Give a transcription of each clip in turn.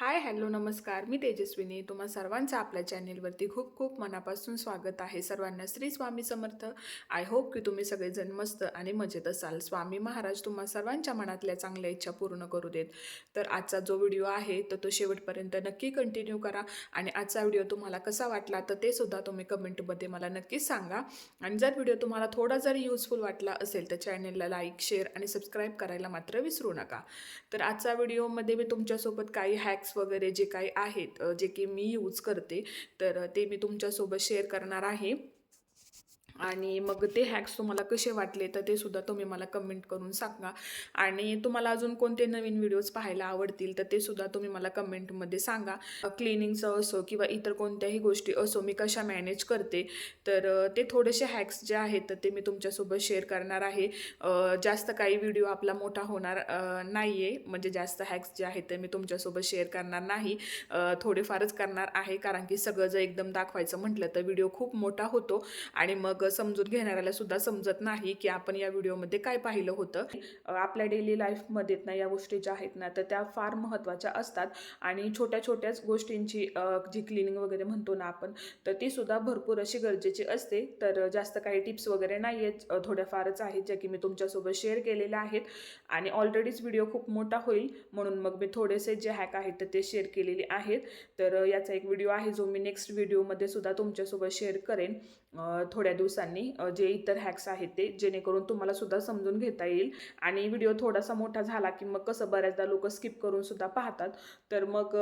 Hi hello नमस्कार. मी तेजस्विनी. तुम्हा सर्वांचं आपल्या चॅनेलवरती खूप खूप मनापासून स्वागत आहे. सर्वांना श्री स्वामी समर्थ. आय होप की तुम्ही सगळेजण मस्त आणि मजेत असाल. स्वामी महाराज तुम्हा सर्वांच्या मनातल्या चांगल्या इच्छा पूर्ण करू देत. तर आजचा जो व्हिडिओ आहे तर तो शेवटपर्यंत नक्की कंटिन्यू करा. आणि आजचा व्हिडिओ तुम्हाला कसा वाटला तर ते सुद्धा तुम्ही कमेंटमध्ये मला नक्कीच सांगा. आणि जर व्हिडिओ तुम्हाला थोडा जरी युजफुल वाटला असेल तर चॅनेलला लाईक शेअर आणि सबस्क्राईब करायला मात्र विसरू नका. तर आजचा व्हिडिओमध्ये मी तुमच्यासोबत काही हॅक्स वगैरे जे काही आहेत जे की मी यूज करते तर ते मी तुमच्यासोबत शेअर करणार आहे. आणि मग ते हॅक्स तुम्हाला कसे वाटले तर ते सुद्धा तुम्ही मला कमेंट करून सांगा. आणि तुम्हाला अजून कोणते नवीन व्हिडिओज पाहायला आवडतील तर ते सुद्धा तुम्ही मला कमेंटमध्ये सांगा. क्लिनिंगचं असो किंवा इतर कोणत्याही गोष्टी असो मी कशा मॅनेज करते तर ते थोडेसे हॅक्स जे आहेत तर ते मी तुमच्यासोबत शेअर करणार आहे. जास्त काही व्हिडिओ आपला मोठा होणार नाही आहे म्हणजे जास्त हॅक्स जे आहेत ते मी तुमच्यासोबत शेअर करणार नाही. थोडेफारच करणार आहे. कारण की सगळं जर एकदम दाखवायचं म्हटलं तर व्हिडिओ खूप मोठा होतो. आणि मग समजून घेणाऱ्याला सुद्धा समजत नाही की आपण या व्हिडिओमध्ये काय पाहिलं होतं. आपल्या डेली लाईफमध्ये ना या गोष्टी ज्या आहेत ना तर त्या फार महत्त्वाच्या असतात. आणि छोट्या छोट्याच गोष्टींची जी क्लिनिंग वगैरे म्हणतो ना आपण तर ती सुद्धा भरपूर अशी गरजेची असते. तर जास्त काही टिप्स वगैरे नाही आहेत थोड्याफारच आहेत ज्या की मी तुमच्यासोबत शेअर केलेल्या आहेत. आणि ऑलरेडीच व्हिडिओ खूप मोठा होईल म्हणून मग मी थोडेसे जे हॅक आहेत तर ते शेअर केलेले आहेत. तर याचा एक व्हिडिओ आहे जो मी नेक्स्ट व्हिडिओमध्ये सुद्धा तुमच्यासोबत शेअर करेन. थोड्या दिवसांनी जे इतर हॅक्स आहेत ते जेणेकरून तुम्हाला सुद्धा समजून घेता येईल. आणि व्हिडिओ थोडासा मोठा झाला की मग कसं बऱ्याचदा लोक स्किप करून सुद्धा पाहतात. तर मग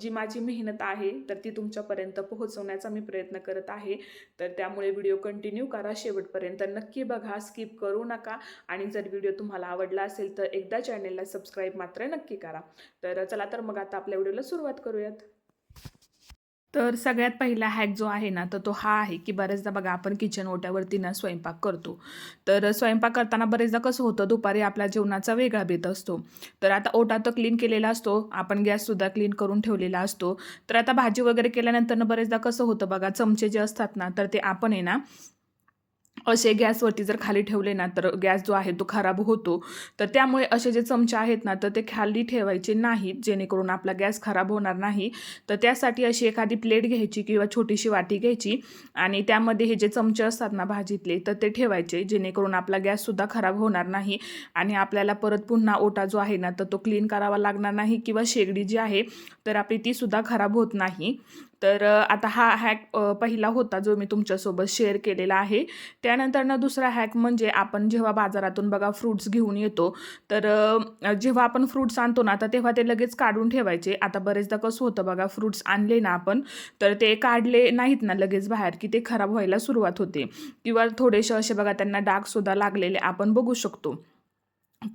जी माझी मेहनत आहे तर ती तुमच्यापर्यंत पोहोचवण्याचा मी प्रयत्न करत आहे. तर त्यामुळे व्हिडिओ कंटिन्यू करा शेवटपर्यंत. नक्की बघा स्किप करू नका. आणि जर व्हिडिओ तुम्हाला आवडला असेल तर एकदा चॅनेलला सबस्क्राईब मात्र नक्की करा. तर चला तर मग आता आपल्या व्हिडिओला सुरुवात करूयात. तर सगळ्यात पहिला हॅक जो आहे ना तर तो हा आहे की बऱ्याचदा बघा आपण किचन ओट्यावरती ना स्वयंपाक करतो. तर स्वयंपाक करताना बरेचदा कसं होतं दुपारी आपल्या जेवणाचा वेगळा बेत असतो. तर आता ओटा तर क्लीन केलेला असतो आपण गॅससुद्धा क्लीन करून ठेवलेला असतो. तर आता भाजी वगैरे केल्यानंतर बरेचदा कसं होतं बघा चमचे जे असतात ना तर ते आपण आहे ना असे गॅसवरती जर खाली ठेवले ना तर गॅस जो आहे तो खराब होतो. तर त्यामुळे असे जे चमचे आहेत ना तर ते खाली ठेवायचे नाहीत जेणेकरून आपला गॅस खराब होणार नाही. तर त्यासाठी अशी एखादी प्लेट घ्यायची किंवा छोटीशी वाटी घ्यायची आणि त्यामध्ये हे जे चमचे असतात ना भाजीतले तर ते ठेवायचे जेणेकरून आपला गॅससुद्धा खराब होणार नाही आणि आपल्याला परत पुन्हा ओटा जो आहे ना तर तो क्लीन करावा लागणार नाही किंवा शेगडी जी आहे तर आपली तीसुद्धा खराब होत नाही. तर आता हा हॅक पहिला होता जो मी तुमच्यासोबत शेअर केलेला आहे. त्यानंतरनं दुसरा हॅक म्हणजे आपण जेव्हा बाजारातून बघा फ्रूट्स घेऊन येतो तर जेव्हा आपण फ्रूट्स आणतो ना तर तेव्हा ते लगेच काढून ठेवायचे. आता बरेचदा कसं होतं बघा फ्रूट्स आणले ना आपण तर ते काढले नाहीत ना लगेच बाहेर की ते खराब व्हायला सुरुवात होते. किंवा थोडेसे असे बघा त्यांना डागसुद्धा लागलेले आपण बघू शकतो.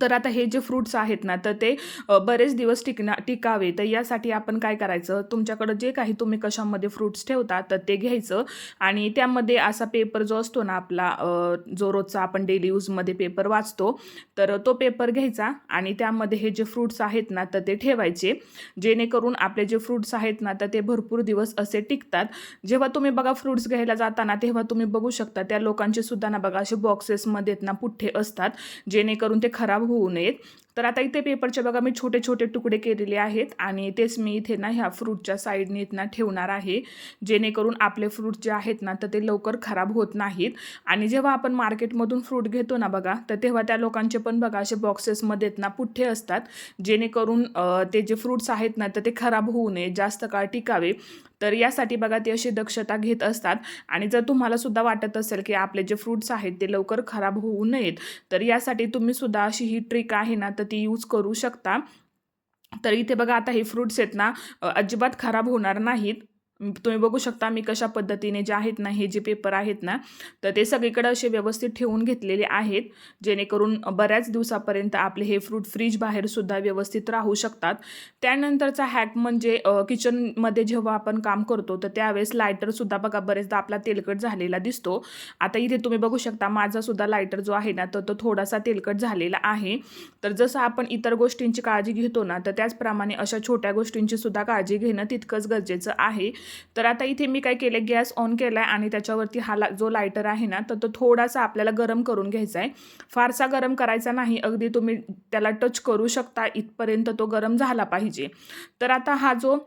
तर आता हे जे फ्रूट्स आहेत ना तर ते बरेच दिवस टिकना टिकावे. तर यासाठी आपण काय करायचं? तुमच्याकडं जे काही तुम्ही कशामध्ये फ्रूट्स ठेवता तर ते घ्यायचं. आणि त्यामध्ये असा पेपर जो असतो ना आपला जो रोजचा आपण डेली यूजमध्ये पेपर वाचतो तर तो पेपर घ्यायचा आणि त्यामध्ये हे जे फ्रूट्स आहेत ना तर ते ठेवायचे. जेणेकरून आपले जे फ्रूट्स आहेत ना तर ते भरपूर दिवस असे टिकतात. जेव्हा तुम्ही बघा फ्रूट्स घ्यायला जाताना तेव्हा तुम्ही बघू शकता त्या लोकांचे सुद्धा ना बघा असे बॉक्सेसमध्ये ना पुठ्ठे असतात. जेणेकरून ते खराब होऊ नयेत. तर आता इथे पेपरचे बघा मी छोटे छोटे तुकडे केलेले आहेत आणि तेच मी इथे ना ह्या फ्रूटच्या साईडने इथं ठेवणार आहे. जेणेकरून आपले फ्रूट जे आहेत ना तर ते लवकर खराब होत नाहीत. आणि जेव्हा आपण मार्केटमधून फ्रूट घेतो ना बघा तर तेव्हा त्या लोकांचे पण बघा असे बॉक्सेसमध्ये ना पुठ्ठे असतात. जेणेकरून ते जे फ्रूट्स आहेत ना तर ते खराब होऊ नये जास्त काळ टिकावे. तर यासाठी बघा ते अशी दक्षता घेत असतात. आणि जर तुम्हाला सुद्धा वाटत असेल की आपले जे फ्रूट्स आहेत ते लवकर खराब होऊ नयेत तर यासाठी तुम्ही सुद्धा अशी ही ट्रिक आहे ना तर ती यूज करू शकता. तर इथे बघा आता हे फ्रूट्स आहेत ना अजिबात खराब होणार नाहीत. तुम्ही बघू शकता मी कशा पद्धतीने जे आहेत ना हे जे पेपर आहेत ना तर ते सगळीकडे असे व्यवस्थित ठेवून घेतलेले आहेत जेणेकरून बऱ्याच दिवसापर्यंत आपले हे फ्रूट फ्रीज बाहेर सुद्धा व्यवस्थित राहू शकतात. त्यानंतरचा हॅक म्हणजे किचनमध्ये जेव्हा आपण काम करतो तर त्यावेळेस लायटरसुद्धा बघा बरेचदा आपला तेलकट झालेला दिसतो. आता इथे तुम्ही बघू शकता माझा सुद्धा लायटर जो आहे ना तर तो थोडासा तेलकट झालेला आहे. तर जसं आपण इतर गोष्टींची काळजी घेतो ना तर त्याचप्रमाणे अशा छोट्या गोष्टींची सुद्धा काळजी घेणं तितकंच गरजेचं आहे. तर आता इथे मी काय केलं गॅस ऑन केला आहे आणि त्याच्यावरती हा ला जो लायटर आहे ना तर तो थोडासा आपल्याला गरम करून घ्यायचा आहे फारसा गरम करायचा नाही अगदी तुम्ही त्याला टच करू शकता इथपर्यंत तो गरम झाला पाहिजे. तर आता हा जो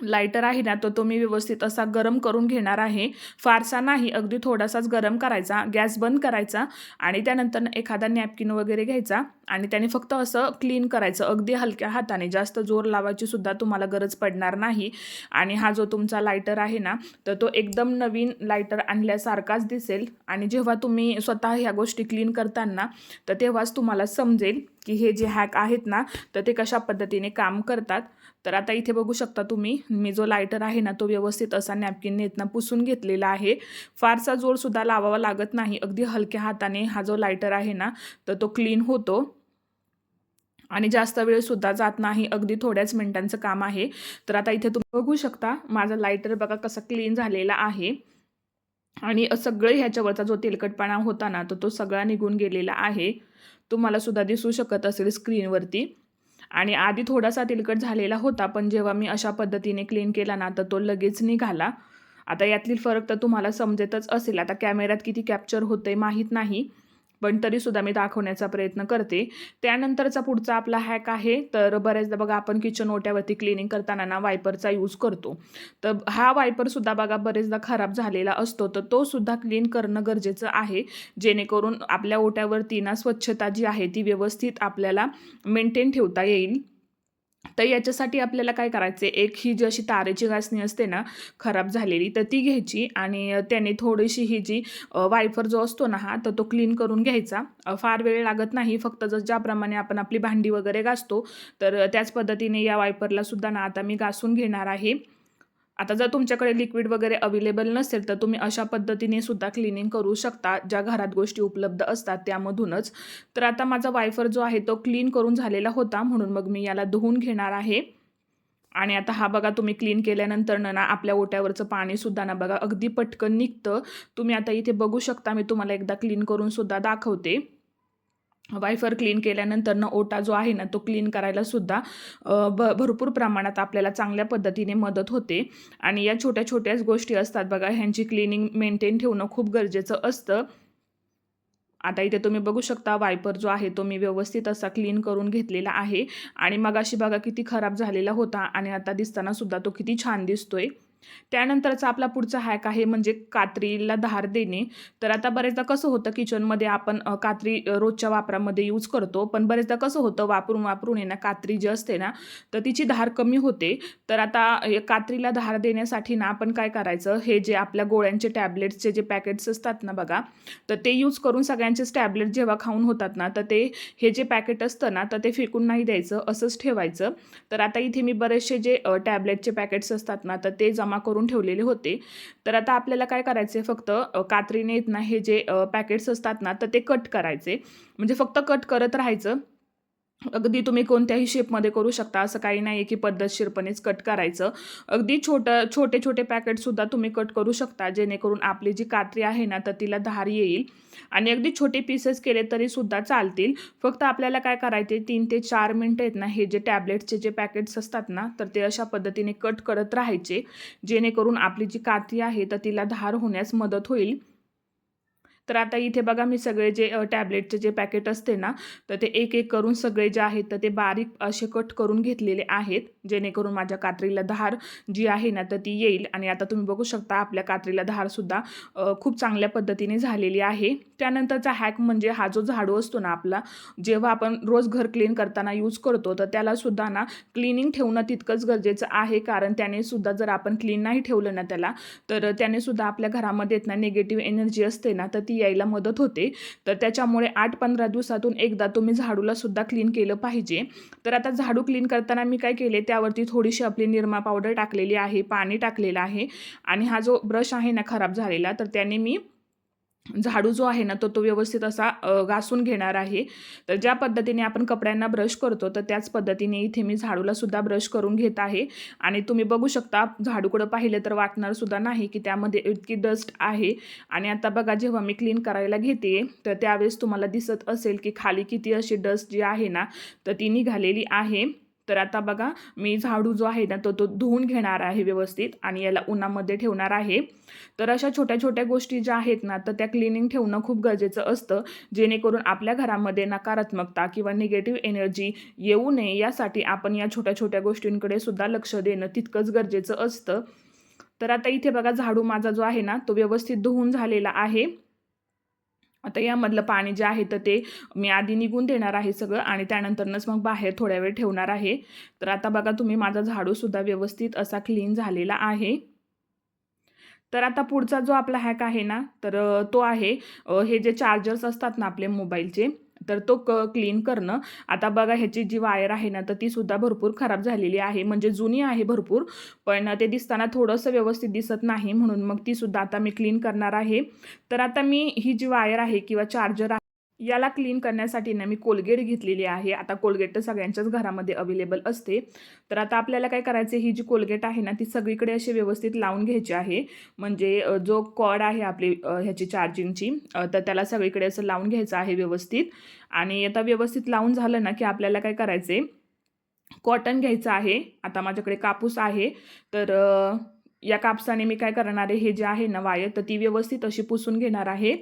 लायटर आहे ना तो तो मी व्यवस्थित असा गरम करून घेणार आहे. फारसा नाही अगदी थोडासाच गरम करायचा गॅस बंद करायचा आणि त्यानंतर एखादा नॅपकिन वगैरे घ्यायचा आणि त्याने फक्त असं क्लीन करायचं. अगदी हलक्या हाताने जास्त जोर लावायची सुद्धा तुम्हाला गरज पडणार नाही. आणि हा जो तुमचा लायटर आहे ना तर तो एकदम नवीन लायटर आणल्यासारखाच दिसेल. आणि जेव्हा तुम्ही स्वतः ह्या गोष्टी क्लीन करताना तर तेव्हाच तुम्हाला समजेल. की हे जे हॅक आहेत ना तर ते कशा पद्धतीने काम करतात? तर आता इथे बघू शकता तुम्ही मी जो लायटर आहे ना तो व्यवस्थित असा नॅपकिनने इथनं पुसून घेतलेला आहे. फारसा जोरसुद्धा लावावा लागत नाही. अगदी हलक्या हाताने हा जो लायटर आहे ना तर तो क्लीन होतो. आणि जास्त वेळसुद्धा जात नाही. अगदी थोड्याच मिनिटांचं काम आहे. तर आता इथे तुम्ही बघू शकता माझा लायटर बघा कसा क्लीन झालेला आहे. आणि सगळे ह्याच्यावरचा जो तेलकटपणा होता ना तर तो सगळा निघून गेलेला आहे. तुम्हाला सुद्धा दिसू शकत असेल स्क्रीनवरती. आणि आधी थोडासा तेलकट झालेला होता पण जेव्हा मी अशा पद्धतीने क्लीन केला ना तर तो लगेच निघाला. आता यातली फरक तर तुम्हाला समजतच असेल. आता कॅमेऱ्यात किती कॅप्चर होते माहीत नाही. पण तरीसुद्धा मी दाखवण्याचा प्रयत्न करते. त्यानंतरचा पुढचा आपला हॅक आहे तर बऱ्याचदा बघा आपण किचन ओट्यावरती क्लिनिंग करताना ना वायपरचा यूज करतो. तर हा वायपरसुद्धा बघा बरेचदा खराब झालेला असतो तर तो सुद्धा क्लीन करणं गरजेचं आहे. जेणेकरून आपल्या ओट्यावरती ना स्वच्छता जी आहे ती व्यवस्थित आपल्याला मेंटेन ठेवता येईल. तर याच्यासाठी आपल्याला काय करायचे एक ही जी अशी तारेची घासणी असते ना खराब झालेली तर ती घ्यायची आणि त्याने थोडीशी ही जी वायफर जो असतो ना हा तर तो क्लीन करून घ्यायचा. फार वेळ लागत नाही. फक्त जर ज्याप्रमाणे आपण आपली भांडी वगैरे घासतो तर त्याच पद्धतीने या वायपरला सुद्धा ना आता मी घासून घेणार आहे. आता जर तुमच्याकडे लिक्विड वगैरे अवेलेबल नसेल तर तुम्ही अशा पद्धतीने सुद्धा क्लिनिंग करू शकता ज्या घरात गोष्टी उपलब्ध असतात त्यामधूनच. तर आता माझा वायफर जो आहे तो क्लीन करून झालेला होता म्हणून मग मी याला धुवून घेणार आहे. आणि आता हा बघा तुम्ही क्लीन केल्यानंतर ना आपल्या ओट्यावरचं पाणीसुद्धा ना बघा अगदी पटकन निघतं. तुम्ही आता इथे बघू शकता मी तुम्हाला एकदा क्लीन करून सुद्धा दाखवते. वायफर क्लीन केल्यानंतर ना ओटा जो आहे ना तो क्लीन करायला सुद्धा भ भरपूर प्रमाणात आपल्याला चांगल्या पद्धतीने मदत होते. आणि या छोट्या छोट्याच गोष्टी असतात बघा ह्यांची क्लिनिंग मेंटेन ठेवणं खूप गरजेचं असतं. आता इथे तुम्ही बघू शकता वायपर जो आहे तो मी व्यवस्थित असा क्लीन करून घेतलेला आहे. आणि मग अशी बघा किती खराब झालेला होता आणि आता दिसताना सुद्धा तो किती छान दिसतोय. त्यानंतरचा आपला पुढचा हॅक आहे म्हणजे कात्रीला धार देणे. तर आता बरेचदा कसं होतं किचनमध्ये आपण कात्री रोजच्या वापरामध्ये यूज करतो. पण बरेचदा कसं होतं वापरून वापरून आहे ना कात्री जी असते ना तर तिची धार कमी होते. तर आता कात्रीला धार देण्यासाठी ना आपण काय करायचं हे जे आपल्या गोळ्यांचे टॅबलेट्सचे जे पॅकेट्स असतात ना बघा तर ते यूज करून सगळ्यांचेच टॅबलेट जेव्हा खाऊन होतात ना तर ते हे जे पॅकेट असतं ना तर ते फेकून नाही द्यायचं असंच ठेवायचं. तर आता इथे मी बरेचसे जे टॅबलेटचे पॅकेट्स असतात ना तर ते जमा जमा करून ठेवलेले होते. तर आता आपल्याला काय करायचे फक्त कात्रीने येत ना हे जे पॅकेट्स असतात ना तर ते कट करायचे. म्हणजे फक्त कट करत राहायचं. अगदी तुम्ही कोणत्याही शेपमध्ये करू शकता. असं काही नाही आहे की पद्धतशीरपणेच कट करायचं. अगदी छोटं छोटे छोटे पॅकेटसुद्धा तुम्ही कट करू शकता. जेणेकरून आपली जी कात्री आहे ना तर तिला धार येईल. आणि अगदी छोटे पीसेस केले तरीसुद्धा चालतील. फक्त आपल्याला काय करायचे तीन ते चार मिनटं आहेत ना हे जे टॅबलेट्सचे जे पॅकेट्स असतात ना तर ते अशा पद्धतीने कट करत राहायचे. जेणेकरून आपली जी कात्री आहे तर तिला धार होण्यास मदत होईल. तर आता इथे बघा मी सगळे जे टॅबलेटचे जे पॅकेट असते ना तर ते एक एक करून सगळे जे आहेत तर ते बारीक असे कट करून घेतलेले आहेत जेणेकरून माझ्या कात्रीला धार जी आहे ना तर ती येईल. आणि आता तुम्ही बघू शकता आपल्या कात्रीला धारसुद्धा खूप चांगल्या पद्धतीने झालेली आहे. त्यानंतरचा हॅक म्हणजे हा जो झाडू असतो ना आपला जेव्हा आपण रोज घर क्लीन करताना यूज करतो तर त्यालासुद्धा ना क्लिनिंग ठेवणं तितकंच गरजेचं आहे. कारण त्याने सुद्धा जर आपण क्लीन नाही ठेवलं ना त्याला तर त्याने सुद्धा आपल्या घरामध्ये ना निगेटिव्ह एनर्जी असते ना तर ती यायला मदत होते. तर त्याच्यामुळे आठ पंधरा दिवसातून एकदा तुम्ही झाडूला सुद्धा क्लीन केलं पाहिजे. तर आता झाडू क्लीन करताना मी काय केले त्यावरती थोडीशी आपली निरमा पावडर टाकलेली आहे पाणी टाकलेलं आहे. आणि हा जो ब्रश आहे ना खराब झालेला तर त्याने मी झाडू जो आहे ना तो तो व्यवस्थित असा घासून घेणार आहे. तर ज्या पद्धतीने आपण कपड्यांना ब्रश करतो तर त्याच पद्धतीने इथे मी झाडूला सुद्धा ब्रश करून घेत आहे. आणि तुम्ही बघू शकता झाडूकडं पाहिलं तर वाटणार सुद्धा नाही की त्यामध्ये इतकी डस्ट आहे. आणि आता बघा जेव्हा मी क्लीन करायला घेते तर त्यावेळेस तुम्हाला दिसत असेल की खाली किती अशी डस्ट जी आहे ना तर ती निघालेली आहे. तर आता बघा मी झाडू जो आहे ना तो तो धुवून घेणार आहे व्यवस्थित आणि याला उन्हामध्ये ठेवणार आहे. तर अशा छोट्या छोट्या गोष्टी ज्या आहेत ना तर त्या क्लिनिंग ठेवणं खूप गरजेचं असतं जेणेकरून आपल्या घरामध्ये नकारात्मकता किंवा निगेटिव्ह एनर्जी येऊ नये यासाठी आपण या छोट्या छोट्या गोष्टींकडे सुद्धा लक्ष देणं तितकंच गरजेचं असतं. तर आता इथे बघा झाडू माझा जो आहे ना तो व्यवस्थित धुवून झालेला आहे. आता यामधलं पाणी जे आहे तर ते मी आधी निघून देणार आहे सगळं आणि त्यानंतरनंच मग बाहेर थोड्या वेळ ठेवणार आहे. तर आता बघा तुम्ही माझा झाडूसुद्धा व्यवस्थित असा क्लीन झालेला आहे. तर आता पुढचा जो आपला हॅक आहे ना तर तो आहे हे जे चार्जर्स असतात ना आपले मोबाईलचे तर तो क क्लीन करणं. आता बघा ह्याची जी वायर आहे ना तर ती सुद्धा भरपूर खराब झालेली आहे. म्हणजे जुनी आहे भरपूर पण ते दिसताना थोडंसं व्यवस्थित दिसत नाही म्हणून मग ती सुद्धा आता मी क्लीन करणार आहे. तर आता मी ही जी वायर आहे किंवा चार्जर याला क्लीन करण्यासाठी ना मी कोलगेट घेतलेली आहे. आता कोलगेट तर सगळ्यांच्याच घरामध्ये अवेलेबल असते. तर आता आपल्याला काय करायचे ही जी कोलगेट आहे ना ती सगळीकडे अशी व्यवस्थित लावून घ्यायची आहे. म्हणजे जो कॉड आहे आपली ह्याची चार्जिंगची तर त्याला सगळीकडे असं लावून घ्यायचं आहे व्यवस्थित. आणि आता व्यवस्थित लावून झालं ना की आपल्याला काय करायचे कॉटन घ्यायचं आहे. आता माझ्याकडे कापूस आहे. तर या कापसाने मी काय करणार आहे? हे जे आहे ना वायर तर ती व्यवस्थित अशी पुसून घेणार आहे.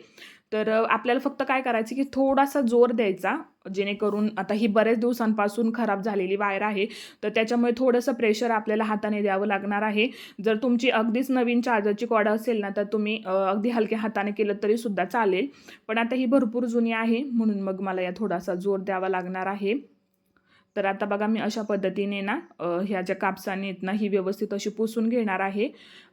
तर आपल्याला फक्त काय करायचं की थोडासा जोर द्यायचा जेणेकरून आता ही बऱ्याच दिवसांपासून खराब झालेली वायर आहे तर त्याच्यामुळे थोडंसं प्रेशर आपल्याला हाताने द्यावं लागणार आहे. जर तुमची अगदीच नवीन चार्जरची कॉड असेल ना तर तुम्ही अगदी हलक्या हाताने केलं तरी सुद्धा चालेल. पण आता ही भरपूर जुनी आहे म्हणून मग मला या थोडासा जोर द्यावा लागणार आहे. तर आता बघा मी अशा पद्धतीने ना ह्या ज्या कापसाने आहेत ना ही व्यवस्थित अशी पुसून घेणार आहे.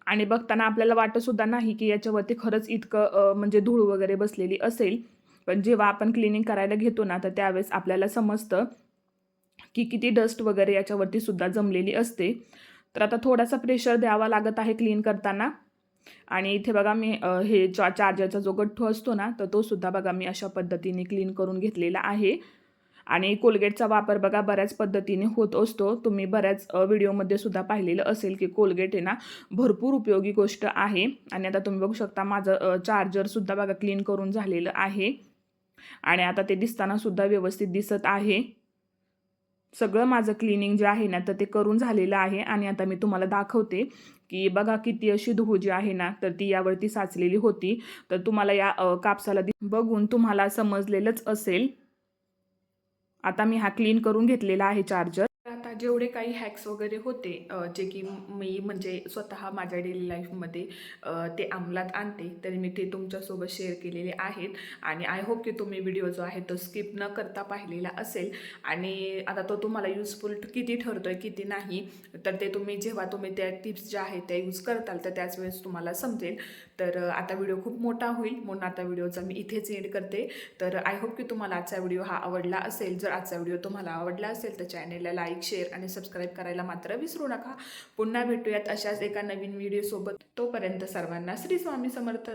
आणि बघताना आपल्याला वाटतसुद्धा नाही की याच्यावरती खरंच इतकं म्हणजे धूळ वगैरे बसलेली असेल. पण जेव्हा आपण क्लिनिंग करायला घेतो ना तर त्यावेळेस आपल्याला समजतं की किती डस्ट वगैरे याच्यावरती सुद्धा जमलेली असते. तर आता थोडासा प्रेशर द्यावा लागत आहे क्लीन करताना. आणि इथे बघा मी हे चार्जरचा जो गठ्ठू असतो ना तर तो सुद्धा बघा मी अशा पद्धतीने क्लीन करून घेतलेला आहे. आणि कोलगेटचा वापर बघा बऱ्याच पद्धतीने होत असतो. तुम्ही बऱ्याच व्हिडिओमध्ये सुद्धा पाहिलेलं असेल की कोलगेट आहे ना भरपूर उपयोगी गोष्ट आहे. आणि आता तुम्ही बघू शकता माझं चार्जरसुद्धा बघा क्लीन करून झालेलं आहे. आणि आता ते दिसताना सुद्धा व्यवस्थित दिसत आहे. सगळं माझं क्लिनिंग जे आहे ना तर ते करून झालेलं आहे. आणि आता मी तुम्हाला दाखवते की बघा किती अशी धूळ जी आहे ना तर ती यावरती साचलेली होती. तर तुम्हाला या कापसाला बघून तुम्हाला समजलेलंच असेल. आता मी हा क्लीन करून घेतलेला आहे चार्जर आता जेवढे काही हॅक्स वगैरे होते जे की मी म्हणजे स्वतः माझ्या डेली लाईफमध्ये ते अंमलात आणते तर मी ते तुमच्यासोबत शेअर केलेले आहेत. आणि आय होप की तुम्ही व्हिडिओ जो आहे तो स्किप न करता पाहिलेला असेल. आणि आता तो तुम्हाला युजफुल किती ठरतो आहे किती नाही तर ते तुम्ही जेव्हा तुम्ही त्या टिप्स ज्या आहेत त्या यूज करताल तर त्याच वेळेस तुम्हाला समजेल. तर आता व्हिडिओ खूप मोठा होईल. म्हणून आता व्हिडिओचा मी इथेच एंड करते. तर आय होप की तुम्हाला आजचा व्हिडिओ हा आवडला असेल. जर आजचा व्हिडिओ तुम्हाला आवडला असेल तर चॅनेलला लाईक शेअर आणि सबस्क्राईब करायला मात्र विसरू नका. पुन्हा भेटूयात अशाच एका नवीन व्हिडिओसोबत तोपर्यंत सर्वांना श्री स्वामी समर्थ.